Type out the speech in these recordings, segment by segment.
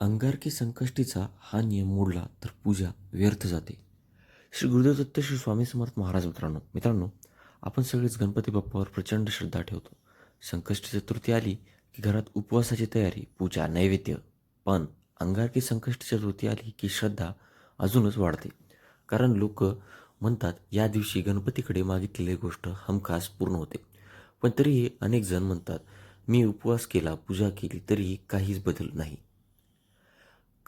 अंगारकी संकष्टीचा हा नियम मोडला तर पूजा व्यर्थ जाते. श्री गुरुदेव दत्त श्री स्वामी समर्थ महाराज मित्रांनो मित्रांनो आपण सगळेच गणपती बाप्पावर प्रचंड श्रद्धा ठेवतो. संकष्टी चतुर्थी आली की घरात उपवासाची तयारी पूजा नैवेद्य. पण अंगारकी संकष्टी चतुर्थी आली की श्रद्धा अजूनच वाढते. कारण लोक म्हणतात या दिवशी गणपतीकडे मागितलेली गोष्ट हमखास पूर्ण होते. पण तरीही अनेक जण म्हणतात मी उपवास केला पूजा केली तरीही काहीच बदल नाही.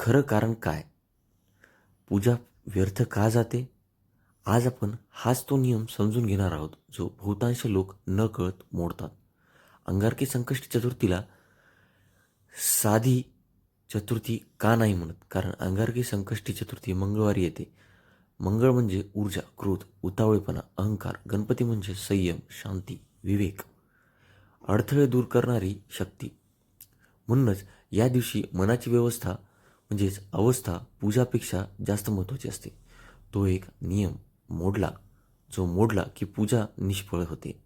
खरं कारण काय? पूजा व्यर्थ का जाते? आज आपण हाच तो नियम समजून घेणार आहोत जो बहुतांश लोक न कळत मोडतात. अंगारकी संकष्टी चतुर्थीला साधी चतुर्थी का नाही म्हणत? कारण अंगारकी संकष्टी चतुर्थी मंगळवारी येते. मंगळ म्हणजे ऊर्जा क्रोध उतावळेपणा अहंकार गणपती म्हणजे संयम शांती विवेक. अडथळे दूर करणारी शक्ती. म्हणूनच या दिवशी मनाची व्यवस्था म्हणजेच अवस्था पूजापेक्षा जास्त महत्त्वाची असते. तो एक नियम मोडला जो मोडला की पूजा निष्फळ होते.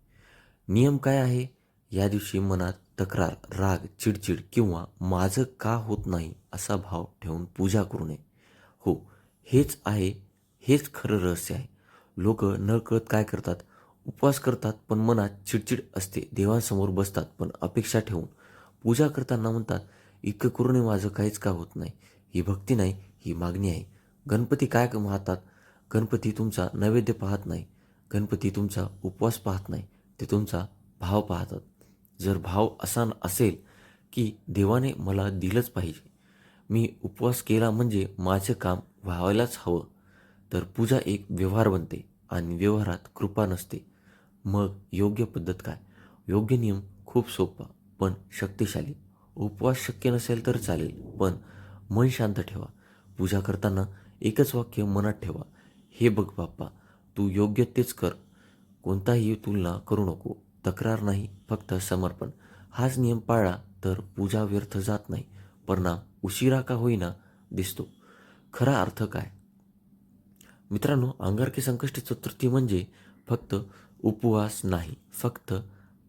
नियम काय आहे? या दिवशी मनात तक्रार राग चिडचिड किंवा माझं का होत नाही असा भाव ठेवून पूजा करू नये. हो हेच आहे हेच खरं रहस्य आहे. लोक न कळत काय करतात? उपवास करतात पण मनात चिडचिड असते. देवांसमोर बसतात पण अपेक्षा ठेवून पूजा करताना म्हणतात इतकं करूनही माझं काहीच का होत नाही? ही भक्ती नाही ही मागणी आहे. गणपती काय पाहतात गणपती तुमचा नैवेद्य पाहत नाही. गणपती तुमचा उपवास पाहत नाही. ते तुमचा भाव पाहतात. जर भाव असा असेल की देवाने मला दिलंच पाहिजे. मी उपवास केला म्हणजे माझं काम व्हायलाच हवं. तर पूजा एक व्यवहार बनते आणि व्यवहारात कृपा नसते. मग योग्य पद्धत काय? योग्य नियम खूप सोपा पण शक्तिशाली. उपवास शक्य नसेल तर चालेल पण मन शांत ठेवा. पूजा करताना एकच वाक्य मनात ठेवा. हे बघ बाप्पा तू योग्य तेच कर. कोणताही तुलना करू नको. तक्रार नाही फक्त समर्पण. हाच नियम पाळला तर पूजा व्यर्थ जात नाही. परिणाम उशिरा का होईना दिसतो. खरा अर्थ काय? मित्रांनो अंगारकी संकष्टी चतुर्थी म्हणजे फक्त उपवास नाही फक्त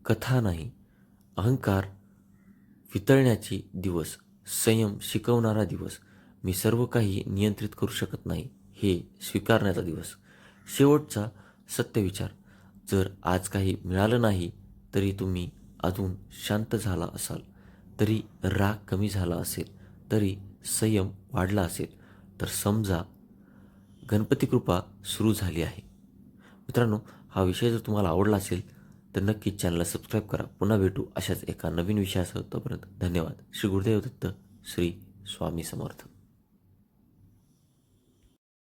कथा नाही. अहंकार वितळण्याची दिवस. संयम शिकवणारा दिवस. मी सर्व काही नियंत्रित करू शकत नाही हे स्वीकारण्याचा दिवस. शेवटचा सत्यविचार जर आज काही मिळालं नाही तरी तुम्ही अजून शांत झाला असाल. तरी राग कमी झाला असेल तरी संयम वाढला असेल. तर समजा गणपती कृपा सुरू झाली आहे. मित्रांनो हा विषय जर तुम्हाला आवडला असेल तर नक्कीच चॅनलला सबस्क्राईब करा. पुन्हा भेटू अशाच एका नवीन विषयासह. तोपर्यंत धन्यवाद. श्री गुरुदेव दत्त श्री स्वामी समर्थ.